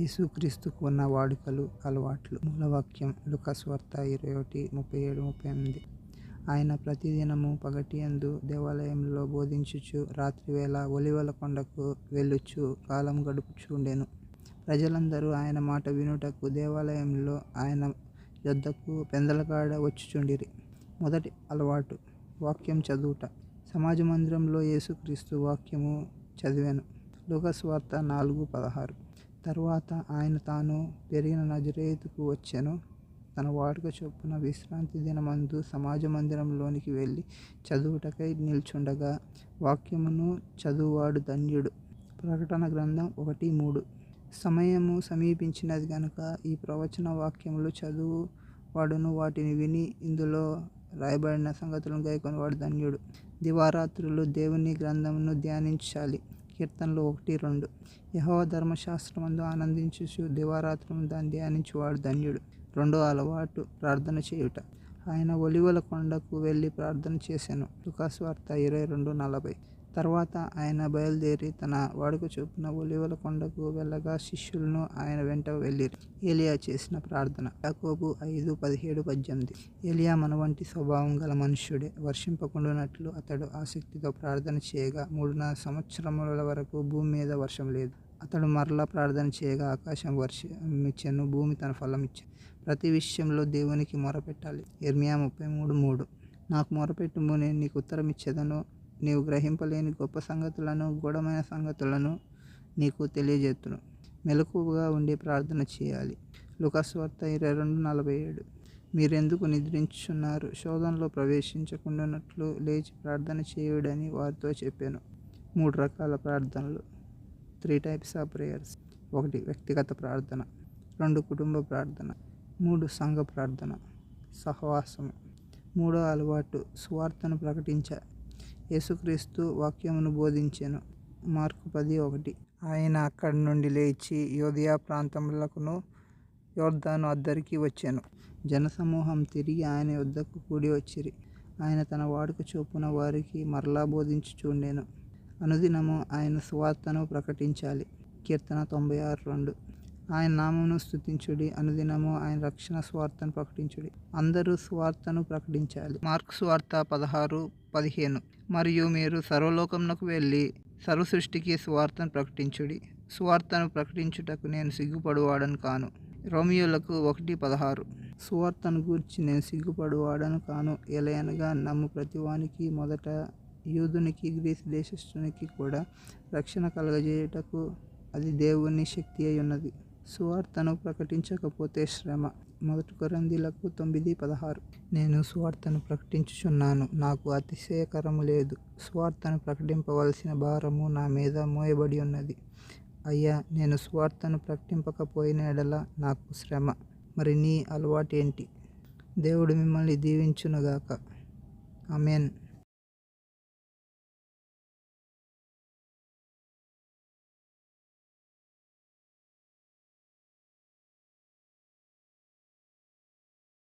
యేసుక్రీస్తుకు ఉన్న వాడుకలు అలవాట్లు. మూలవాక్యం లుకస్వార్త ఇరవై ఒకటి ముప్పై ఏడు ముప్పై ఎనిమిది. ఆయన ప్రతిదినము పగటి యందు దేవాలయంలో బోధించుచు రాత్రివేళ ఒలివల కొండకు వెళ్ళుచు కాలం గడుపుచుండెను ప్రజలందరూ ఆయన మాట వినుటకు దేవాలయంలో ఆయన యొద్దకు పెందలకాడ వచ్చుచుండిరి. మొదటి అలవాటు వాక్యం చదువుట. సమాజ మందిరంలో యేసుక్రీస్తు వాక్యము చదివాను. లోకస్వార్త నాలుగు పదహారు. తరువాత ఆయన తాను పెరిగిన నజరేతుకు వచ్చెను. తన వాడుక చొప్పున విశ్రాంతి దినమందు సమాజ మందిరంలోనికి వెళ్ళి చదువుటకై నిల్చుండగా వాక్యమును చదువువాడు ధన్యుడు. ప్రకటన గ్రంథం ఒకటి మూడు. సమయము సమీపించినది కనుక ఈ ప్రవచన వాక్యములు చదువు వాడును వాటిని విని ఇందులో రాయబడిన సంగతులను గైకొని వాడు ధన్యుడు. దివారాత్రులు దేవుని గ్రంథమును ధ్యానించాలి. కీర్తనలు ఒకటి రెండు. యహో ధర్మశాస్త్రమందు ఆనందించు దివారాత్రము దాన్ని ధ్యానించువాడు ధన్యుడు. రెండో అలవాటు ప్రార్థన చేయుట. ఆయన ఒలివల కొండకు వెళ్ళి ప్రార్థన చేశాను లుకాస్వార్త ఇరవై రెండు నలభై. తర్వాత ఆయన బయలుదేరి తన వాడుక చొప్పున ఒలివల కొండకు వెళ్ళగా శిష్యులను ఆయన వెంట వెళ్ళిరి. ఏలియా చేసిన ప్రార్థన. యాకోబు ఐదు పదిహేడు పద్దెనిమిది. ఏలియా మన వంటి స్వభావం గల మనుష్యుడే. వర్షింపకుండానట్లు అతడు ఆసక్తితో ప్రార్థన చేయగా మూడున్నర సంవత్సరముల వరకు భూమి మీద వర్షం లేదు. అతడు మరలా ప్రార్థన చేయగా ఆకాశం వర్షం ఇచ్చాను భూమి తన ఫలం ఇచ్చాను ప్రతి విషయంలో దేవునికి మొరపెట్టాలి. ఇర్మియా ముప్పై మూడు మూడు. నాకు మొరపెట్టుము నేను నీకు ఉత్తరం ఇచ్చేదను నీవు గ్రహింపలేని గొప్ప సంగతులను గూఢమైన సంగతులను నీకు తెలియజేతును మెలకువగా ఉండి ప్రార్థన చేయాలి. లుకస్వార్త ఇరవై రెండు నలభై ఏడు. మీరెందుకు నిద్రించున్నారు శోధనలో ప్రవేశించకుండానట్లు లేచి ప్రార్థన చేయుడని వారితో చెప్పాను. మూడు రకాల ప్రార్థనలు. Three types of prayers. ఒకటి వ్యక్తిగత ప్రార్థన. రెండు కుటుంబ ప్రార్థన. మూడు సంఘ ప్రార్థన. సహవాసము. మూడో అలవాటు స్వార్థను ప్రకటించ. యేసుక్రీస్తు వాక్యమును బోధించాను. మార్కు పది ఒకటి. ఆయన అక్కడి నుండి లేచి యోధియా ప్రాంతములకును యోర్ధాను అద్దరికి వచ్చాను. జనసమూహం తిరిగి ఆయన వద్దకు కూడి వచ్చిరి. ఆయన తన వాడుక చొప్పున వారికి మరలా బోధించుచుండెను. అనుదినము ఆయన సువార్తను ప్రకటించాలి. కీర్తన తొంభై ఆరు రెండు. ఆయన నామమును స్థుతించుడి అనుదినము ఆయన రక్షణ స్వార్థను ప్రకటించుడి. అందరూ స్వార్థను ప్రకటించాలి. మార్క్ స్వార్థ పదహారు పదిహేను. మరియు మీరు సర్వలోకంలోకి వెళ్ళి సర్వ సృష్టికి స్వార్థను ప్రకటించుడి. స్వార్థను ప్రకటించుటకు నేను సిగ్గుపడువాడను కాను. రోమియోలకు ఒకటి పదహారు. సువార్తను గూర్చి నేను సిగ్గుపడువాడను కాను. ఎలయనగా నమ్ము ప్రతివానికి మొదట యూదునికి గ్రీస్ దేశస్థునికి కూడా రక్షణ కలగజేయుటకు అది దేవుని శక్తి అయి ఉన్నది. సువార్తను ప్రకటించకపోతే శ్రమ. మొదటి కొరందీలకు తొమ్మిది పదహారు. నేను సువార్తను ప్రకటించుచున్నాను. నాకు అతిశయకరము లేదు. సువార్తను ప్రకటింపవలసిన భారము నా మీద మోయబడి ఉన్నది. అయ్యా నేను సువార్తను ప్రకటింపకపోయిన ఎడల నాకు శ్రమ. మరి నీ అలవాటేంటి? దేవుడు మిమ్మల్ని దీవించునుగాక. అమెన్